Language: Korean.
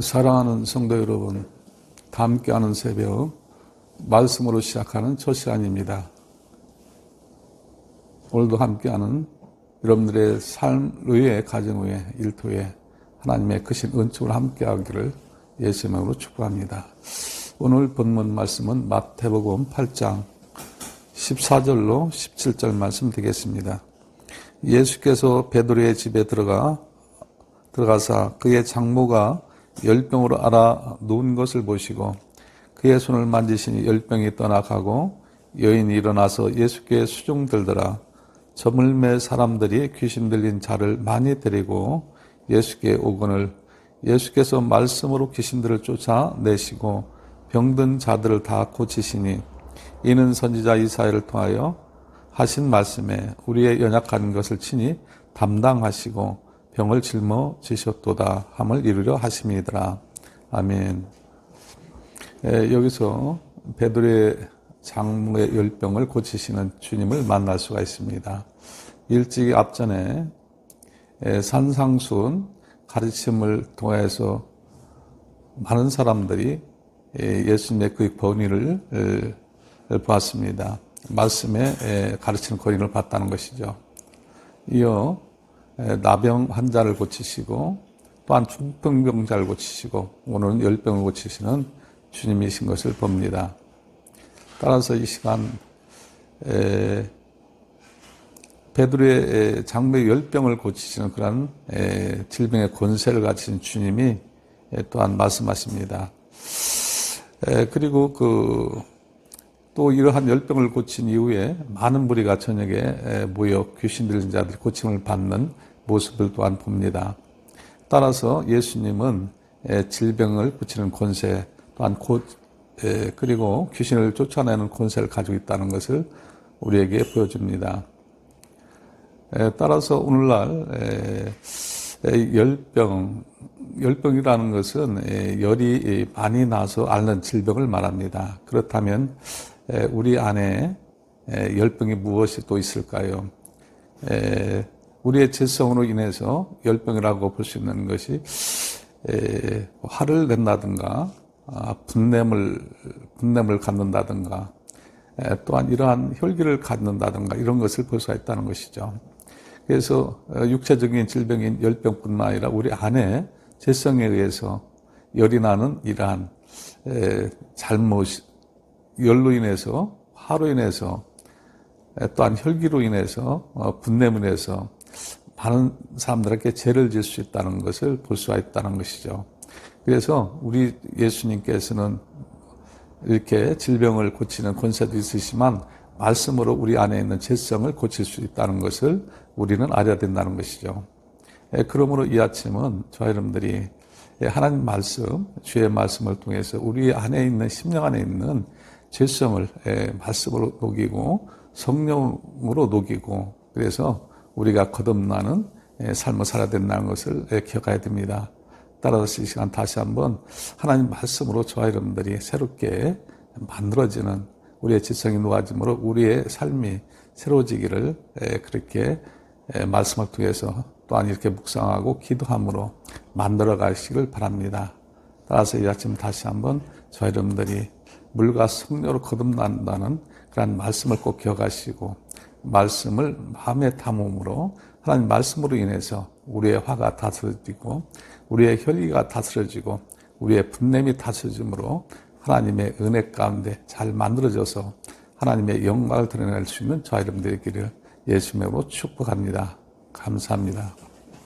사랑하는 성도 여러분, 다 함께하는 새벽 말씀으로 시작하는 첫 시간입니다. 오늘도 함께하는 여러분들의 삶 위에 가정 위에 일터 위에 하나님의 크신 은총을 함께하기를 예수 이름으로 축복합니다. 오늘 본문 말씀은 마태복음 8장 14절로 17절 말씀 되겠습니다. 예수께서 베드로의 집에 들어가 들어가사 그의 장모가 열병으로 알아 누운 것을 보시고 그의 손을 만지시니 열병이 떠나가고 여인이 일어나서 예수께 수종 들더라. 저물매 사람들이 귀신 들린 자를 많이 데리고 예수께 오거늘 예수께서 말씀으로 귀신들을 쫓아내시고 병든 자들을 다 고치시니 이는 선지자 이사야를 통하여 하신 말씀에 우리의 연약한 것을 친히 담당하시고 병을 짊어지셨도다 함을 이루려 하심이더라. 아멘. 에, 여기서 베드로의 장모의 열병을 고치시는 주님을 만날 수가 있습니다. 일찍이 앞전에 에, 산상순 가르침을 통해서 많은 사람들이 에, 예수님의 그 권위를 보았습니다. 말씀에 가르치는 권위를 봤다는 것이죠. 이어 나병 환자를 고치시고 또한 중풍병자를 고치시고 오늘은 열병을 고치시는 주님이신 것을 봅니다. 따라서 이 시간 베드로의 장모의 열병을 고치시는 그런 질병의 권세를 가진 주님이 또한 말씀하십니다. 그리고 그 또 이러한 열병을 고친 이후에 많은 무리가 저녁에 모여 귀신 들린 자들 고침을 받는 모습을 또한 봅니다. 따라서 예수님은 질병을 고치는 권세 또한 곧 그리고 귀신을 쫓아내는 권세를 가지고 있다는 것을 우리에게 보여줍니다. 따라서 오늘날 열병, 열병이라는 것은 열이 많이 나서 앓는 질병을 말합니다. 그렇다면 우리 안에 열병이 무엇이 또 있을까요? 우리의 죄성으로 인해서 열병이라고 볼 수 있는 것이 화를 낸다든가 아, 분냄을 분냄을 갖는다든가 또한 이러한 혈기를 갖는다든가 이런 것을 볼 수가 있다는 것이죠. 그래서 어, 육체적인 질병인 열병뿐만 아니라 우리 안에 죄성에 의해서 열이 나는 이러한 잘못 열로 인해서 화로 인해서 또한 혈기로 인해서 어, 분냄으로 인해서 많은 사람들에게 죄를 질 수 있다는 것을 볼 수가 있다는 것이죠. 그래서 우리 예수님께서는 이렇게 질병을 고치는 권세도 있으시지만 말씀으로 우리 안에 있는 죄성을 고칠 수 있다는 것을 우리는 알아야 된다는 것이죠. 예, 그러므로 이 아침은 저와 여러분들이 하나님 말씀, 주의 말씀을 통해서 우리 안에 있는 심령 안에 있는 죄성을 예, 말씀으로 녹이고 성령으로 녹이고 그래서 우리가 거듭나는 예, 삶을 살아야 된다는 것을 예, 기억해야 됩니다. 따라서 이 시간 다시 한번 하나님 말씀으로 저와 여러분들이 새롭게 만들어지는 우리의 지성이 놓아짐으로 우리의 삶이 새로워지기를 예, 그렇게 말씀을 통해서 또한 이렇게 묵상하고 기도함으로 만들어 가시기를 바랍니다. 따라서 이 아침 다시 한번 저와 여러분들이 물과 성녀로 거듭난다는 그런 말씀을 꼭 기억하시고 말씀을 마음에 담음으로 하나님 말씀으로 인해서 우리의 화가 다스려지고 우리의 혈기가 다스려지고 우리의 분냄이 다스려짐으로 하나님의 은혜 가운데 잘 만들어져서 하나님의 영광을 드러낼 수 있는 저와 여러분들의 길을 예수님으로 축복합니다. 감사합니다.